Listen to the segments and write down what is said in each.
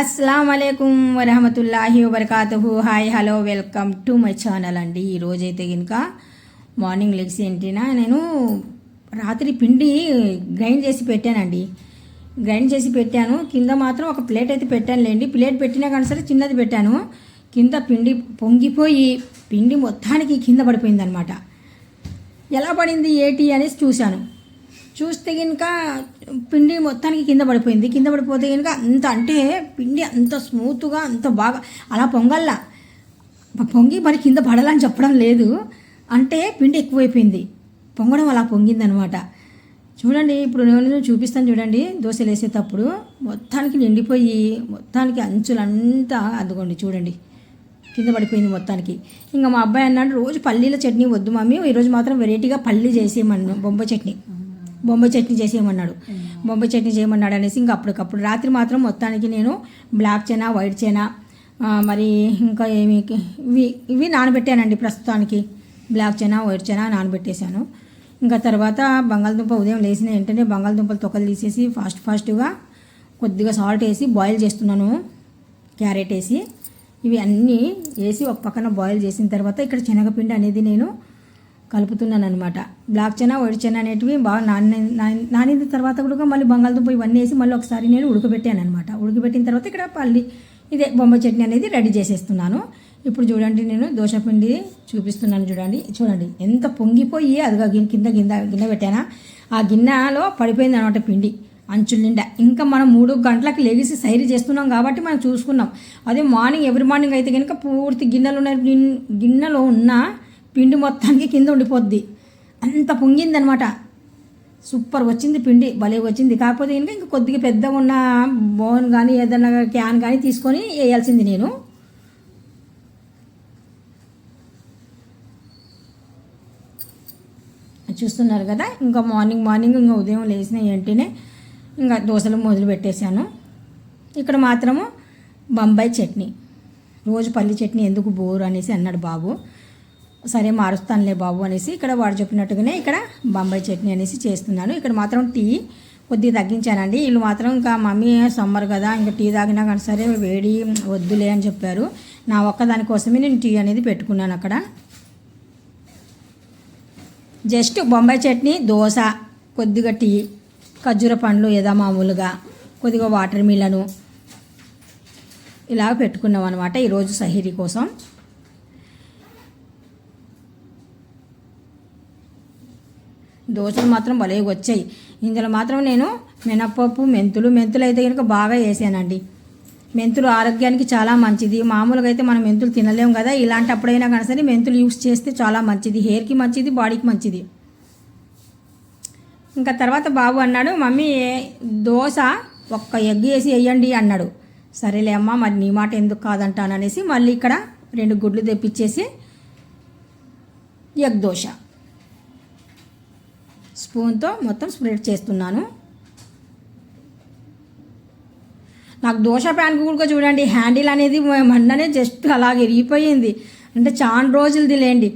అస్సలం అయికం వరహమతుల్లాహి వబర్కాతుహు. Hi hello welcome to my channel అండి. ఈరోజైతే కనుక మార్నింగ్ లెగ్స్ ఏంటినా నేను రాత్రి పిండి గ్రైండ్ చేసి పెట్టానండి. గ్రైండ్ చేసి పెట్టాను. కింద మాత్రం ఒక ప్లేట్ అయితే పెట్టాను లేండి ప్లేట్ పెట్టినా కానీ సరే చిన్నది పెట్టాను. కింద పిండి పొంగిపోయి పిండి మొత్తానికి కింద పడిపోయింది అనమాట ఎలా పడింది ఏటి అనేసి చూశాను. చూస్తే కనుక పిండి మొత్తానికి కింద పడిపోయింది. కింద పడిపోతే కనుక అంత అంటే పిండి అంత స్మూత్గా అంత బాగా అలా పొంగల్లా. పొంగి మరి కింద పడాలని చెప్పడం లేదు. అంటే పిండి ఎక్కువైపోయింది. పొంగడం అలా పొంగిందనమాట. చూడండి ఇప్పుడు నేను చూపిస్తాను చూడండి. దోశలు వేసేటప్పుడు మొత్తానికి నిండిపోయి మొత్తానికి అంచులంతా అందుకోండి చూడండి. కింద పడిపోయింది మొత్తానికి. ఇంకా మా అబ్బాయి అన్నాడు రోజు పల్లీల చట్నీ వద్దు మమ్మీ ఈరోజు మాత్రం వెరైటీగా పల్లీ చేసేయమన్ను బొంబాయి చట్నీ. బొంబాయి చట్నీ చేసేయమన్నాడు. బొంబాయి చట్నీ చేయమన్నాడు అనేసి ఇంకా అప్పటికప్పుడు రాత్రి మాత్రం మొత్తానికి నేను బ్లాక్ చెనా వైట్ చెనా మరి ఇంకా ఏమి ఇవి ఇవి నానబెట్టానండి ప్రస్తుతానికి. బ్లాక్ చెనా వైట్ చెనా నానబెట్టేశాను. ఇంకా తర్వాత బంగాళదుంప ఉదయం లేచిన వెంటనే బంగాళదుంపలు తొక్కలు తీసేసి ఫాస్ట్ ఫాస్ట్గా కొద్దిగా సాల్ట్ వేసి బాయిల్ చేస్తున్నాను. క్యారెట్ వేసి. ఇవి అన్నీ వేసి ఒక పక్కన బాయిల్ చేసిన తర్వాత ఇక్కడ శనగపిండి అనేది నేను కలుపుతున్నాను అనమాట బ్లాక్ చెనా వైట్ చెనా అనేటివి బాగా నాని నానిన తర్వాత కూడా మళ్ళీ బంగాళదుంప ఇవన్నీ వేసి మళ్ళీ ఒకసారి నేను ఉడకబెట్టాను అనమాట ఉడకబెట్టిన తర్వాత ఇక్కడ పల్లి ఇదే బొమ్మ చట్నీ అనేది రెడీ చేసేస్తున్నాను. ఇప్పుడు చూడండి నేను దోశపిండి చూపిస్తున్నాను చూడండి. చూడండి ఎంత పొంగిపోయి అదిగా కింద గిన్నె గిన్నె పెట్టానా? ఆ గిన్నెలో పడిపోయింది అనమాట పిండి అంచుల నిండా. ఇంకా మనం మూడు గంటలకు లెగిసి సైరి చేస్తున్నాం కాబట్టి మనం చూసుకున్నాం. అదే మార్నింగ్ ఎవ్రీ మార్నింగ్ అయితే కనుక పూర్తి గిన్నెలు ఉన్న గిన్నెలో ఉన్న పిండి మొత్తానికి కింద ఉండిపోద్ది. అంత పొంగిందనమాట. సూపర్ వచ్చింది పిండి భలే వచ్చింది. కాకపోతే కనుక ఇంకా కొద్దిగా పెద్దగా ఉన్న బౌన్ కానీ ఏదైనా క్యాన్ కానీ తీసుకొని వేయాల్సింది నేను. చూస్తున్నారు కదా ఇంకా మార్నింగ్ మార్నింగ్ ఇంకా ఉదయం లేచిన వెంటనే ఇంకా దోశలు మొదలు పెట్టేశాను. ఇక్కడ మాత్రము బొంబాయి చట్నీ. రోజు పల్లి చట్నీ ఎందుకు బోరు అనేసి అన్నాడు బాబు. సరే మారుస్తానులే బాబు అనేసి ఇక్కడ వాడు చెప్పినట్టుగానే ఇక్కడ బొంబాయి చట్నీ అనేసి చేస్తున్నాను. ఇక్కడ మాత్రం టీ కొద్దిగా తగ్గించానండి. వీళ్ళు మాత్రం ఇంకా మమ్మీ సమ్మర్ కదా ఇంకా టీ తాగినా కానీ సరే వేడి వద్దులే అని చెప్పారు. నా ఒక్కదాని కోసమే నేను టీ అనేది పెట్టుకున్నాను అక్కడ. జస్ట్ బొంబాయి చట్నీ దోశ కొద్దిగా టీ ఖర్జూర పండ్లు ఏదో మామూలుగా కొద్దిగా వాటర్ మిలను ఇలా పెట్టుకున్నాం అనమాట ఈరోజు సహీరీ కోసం. దోశలు మాత్రం భలే వచ్చాయి. ఇందులో మాత్రం నేను మినపప్పు మెంతులు మెంతులు అయితే కనుక బాగా వేసానండి. మెంతులు ఆరోగ్యానికి చాలా మంచిది. మామూలుగా అయితే మనం మెంతులు తినలేము కదా. ఇలాంటప్పుడైనా కానీ సరే మెంతులు యూస్ చేస్తే చాలా మంచిది. హెయిర్కి మంచిది బాడీకి మంచిది. ఇంకా తర్వాత బాబు అన్నాడు మమ్మీ దోశ ఒక్క ఎగ్ వేసి వేయండి అన్నాడు. సరేలే అమ్మా మరి నీ మాట ఎందుకు కాదంటాను అనేసి మళ్ళీ ఇక్కడ రెండు గుడ్లు తెప్పించేసి ఎగ్ దోశ. స్పూన్తో మొత్తం స్ప్రెడ్ చేస్తున్నాను. నాకు దోశ ప్యాన్ కూడా చూడండి హ్యాండిల్ అనేది మొన్ననే జస్ట్ అలాగే ఇరిగిపోయింది అంటే చాలా రోజులది లేండి.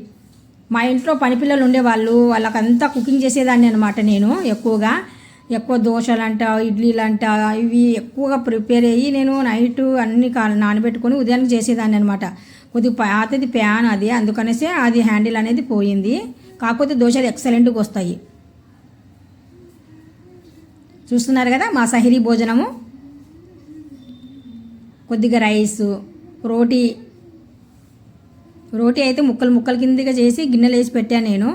మా ఇంట్లో పనిపిల్లలు ఉండేవాళ్ళు వాళ్ళకంతా కుకింగ్ చేసేదాన్ని అనమాట నేను ఎక్కువగా. ఎక్కువ దోశలంట ఇడ్లీలంట ఇవి ఎక్కువగా ప్రిపేర్ అయ్యి నేను నైట్ అన్ని కా- నానబెట్టుకొని ఉదయానికి చేసేదాన్ని అనమాట కొద్దిగా పాతది ప్యాన్ అది అందుకనేసి అది హ్యాండిల్ అనేది పోయింది. కాకపోతే దోశలు ఎక్సలెంట్గా వస్తాయి. చూస్తున్నారు కదా మా సహిరీ భోజనము. కొద్దిగా రైసు రోటీ రోటీ అయితే ముక్కలు ముక్కల కిందగా చేసి గిన్నెలు వేసి పెట్టాను నేను.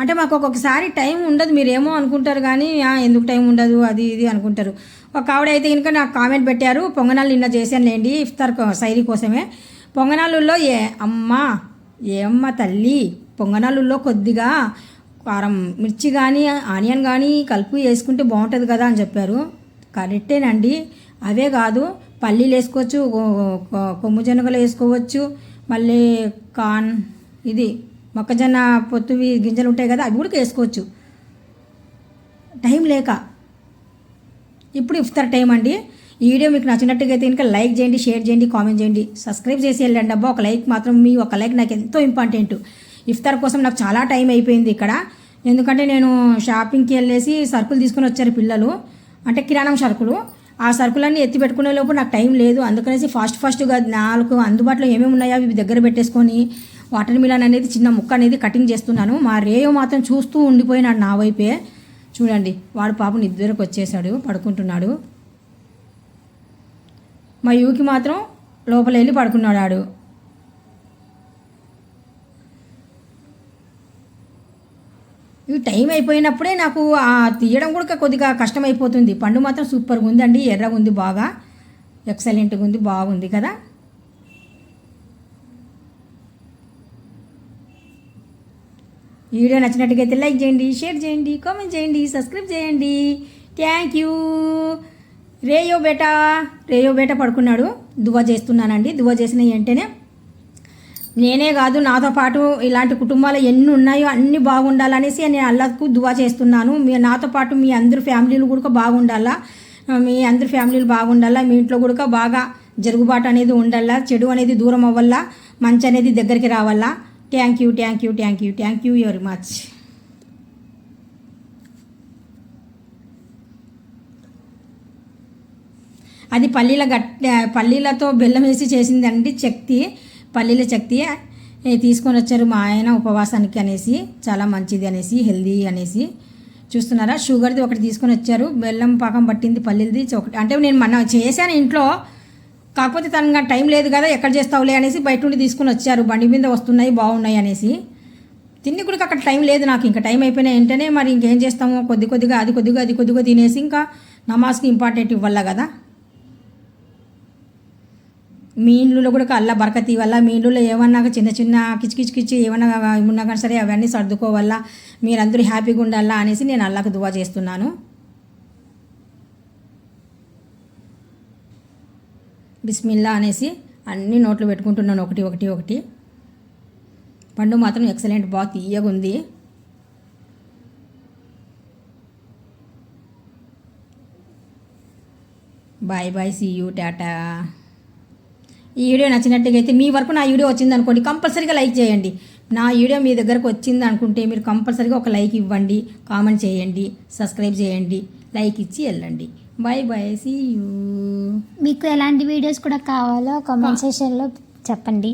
అంటే మాకు ఒక్కొక్కసారి టైం ఉండదు మీరేమో అనుకుంటారు కానీ ఎందుకు టైం ఉండదు అది ఇది అనుకుంటారు. ఒక ఆవిడ అయితే కనుక నాకు కామెంట్ పెట్టారు పొంగనాలు నిన్న చేశాను లేండి ఇఫ్తార్ శైలి కోసమే. పొంగనాలుల్లో ఏ అమ్మ ఏమ్మ తల్లి పొంగనాలుల్లో కొద్దిగా కారం మిర్చి కానీ ఆనియన్ కానీ కలుపు వేసుకుంటే బాగుంటుంది కదా అని చెప్పారు. కరెక్టేనండి. అవే కాదు పల్లీలు వేసుకోవచ్చు కొ- కొమ్ము జనగలు వేసుకోవచ్చు మళ్ళీ కాన్ ఇది మొక్కజొన్న పొత్తువి గింజలు ఉంటాయి కదా అవి కూడా వేసుకోవచ్చు. టైం లేక. ఇప్పుడు ఇఫ్తార్ టైం అండి. ఈ వీడియో మీకు నచ్చినట్టుగా అయితే కనుక లైక్ చేయండి షేర్ చేయండి కామెంట్ చేయండి. సబ్స్క్రైబ్ చేసి వెళ్ళండి అబ్బా. ఒక లైక్ మాత్రం మీ ఒక లైక్ నాకు ఎంతో ఇంపార్టెంట్. ఇఫ్తార్ కోసం నాకు చాలా టైం అయిపోయింది ఇక్కడ. ఎందుకంటే నేను షాపింగ్కి వెళ్ళేసి సరుకులు తీసుకొని వచ్చారు పిల్లలు. అంటే కిరాణం సరుకులు. ఆ సరుకులన్నీ ఎత్తి పెట్టుకునే లోపు నాకు టైం లేదు. అందుకనేసి ఫాస్ట్ ఫాస్ట్గా నాలుగు అందుబాటులో ఏమేమి ఉన్నాయో అవి దగ్గర పెట్టేసుకొని వాటర్ మిలన్ అనేది చిన్న ముక్క అనేది కటింగ్ చేస్తున్నాను. మా రేయో మాత్రం చూస్తూ ఉండిపోయినాడు నా వైపే. చూడండి వాడు పాపం నిద్రకు వచ్చేసాడు పడుకుంటున్నాడు. మా యువకి మాత్రం లోపల వెళ్ళి పడుకున్నాడు ఆడు ఇవి టైం అయిపోయినప్పుడే నాకు ఆ తీయడం కూడా కొద్దిగా కష్టమైపోతుంది. పండు మాత్రం సూపర్గా ఉందండి. ఎర్రగా ఉంది బాగా. ఎక్సలెంట్గా ఉంది బాగుంది కదా. ఈ వీడియో నచ్చినట్టుగా అయితే లైక్ చేయండి షేర్ చేయండి కామెంట్ చేయండి సబ్స్క్రైబ్ చేయండి. థ్యాంక్ యూ రేయో బేటా. రేయో బేటా పడుకున్నాడు. దువ్వ చేస్తున్నానండి. దువ్వ చేసిన వెంటనే నేనే కాదు నాతో పాటు ఇలాంటి కుటుంబాలు ఎన్ని ఉన్నాయో అన్ని బాగుండాలనేసి నేను అల్లకు దువా చేస్తున్నాను. మీ నాతో పాటు మీ అందరి ఫ్యామిలీలు కూడా బాగుండాలా? మీ అందరి ఫ్యామిలీలు బాగుండాలా? మీ ఇంట్లో కూడా బాగా జరుగుబాటు అనేది ఉండాలా? చెడు అనేది దూరం అవ్వాలా? మంచి అనేది దగ్గరికి రావాలా? Thank you thank you thank you thank you very much అది పల్లీల గట్ పల్లీలతో బెల్లం వేసి చేసిందండి శక్తి. పల్లీల శక్తి తీసుకొని వచ్చారు మా ఆయన ఉపవాసానికి అనేసి చాలా మంచిది అనేసి హెల్దీ అనేసి. చూస్తున్నారా? షుగర్ది ఒకటి తీసుకొని వచ్చారు. బెల్లం పాకం పట్టింది పల్లీలది. ఒకటి అంటే నేను మన చేశాను ఇంట్లో. కాకపోతే తనగా టైం లేదు కదా ఎక్కడ చేస్తావులే అనేసి బయట నుండి తీసుకొని వచ్చారు. బండి మీద వస్తున్నాయి బాగున్నాయి అనేసి. తిండి కూడా అక్కడ టైం లేదు నాకు. ఇంకా టైం అయిపోయినా వెంటనే మరి ఇంకేం చేస్తాము? కొద్ది కొద్దిగా అది కొద్దిగా అది కొద్దిగా తినేసి ఇంకా నమాజ్కి ఇంపార్టెంట్ ఇవ్వాలి కదా. మీ ఇండ్లలో కూడా అల్లా బరకతి వల్ల మీ ఇండ్లలో ఏమన్నా చిన్న చిన్న కిచి కిచి కిచి ఏమన్నా ఉన్నా కానీ సరే అవన్నీ సర్దుకోవాలా? మీరందరూ హ్యాపీగా ఉండాలా అనేసి నేను అల్లాకు దువా చేస్తున్నాను. బిస్మిల్లా అనేసి అన్ని నోట్లు పెట్టుకుంటున్నాను. ఒకటి ఒకటి ఒకటి. పండు మాత్రం ఎక్సలెంట్ బాగా తీయగా ఉంది. బాయ్ బాయ్ సీ యూ టాటా. ఈ వీడియో నచ్చినట్టుగా అయితే మీ వరకు నా వీడియో వచ్చింది అనుకోండి కంపల్సరీగా లైక్ చేయండి. నా వీడియో మీ దగ్గరకు వచ్చింది అనుకుంటే మీరు కంపల్సరీగా ఒక లైక్ ఇవ్వండి కామెంట్ చేయండి సబ్స్క్రైబ్ చేయండి లైక్ ఇచ్చి వెళ్ళండి. Bye bye see you. మీకు ఎలాంటి వీడియోస్ కూడా కావాలో కామెంట్ సెషన్లో చెప్పండి.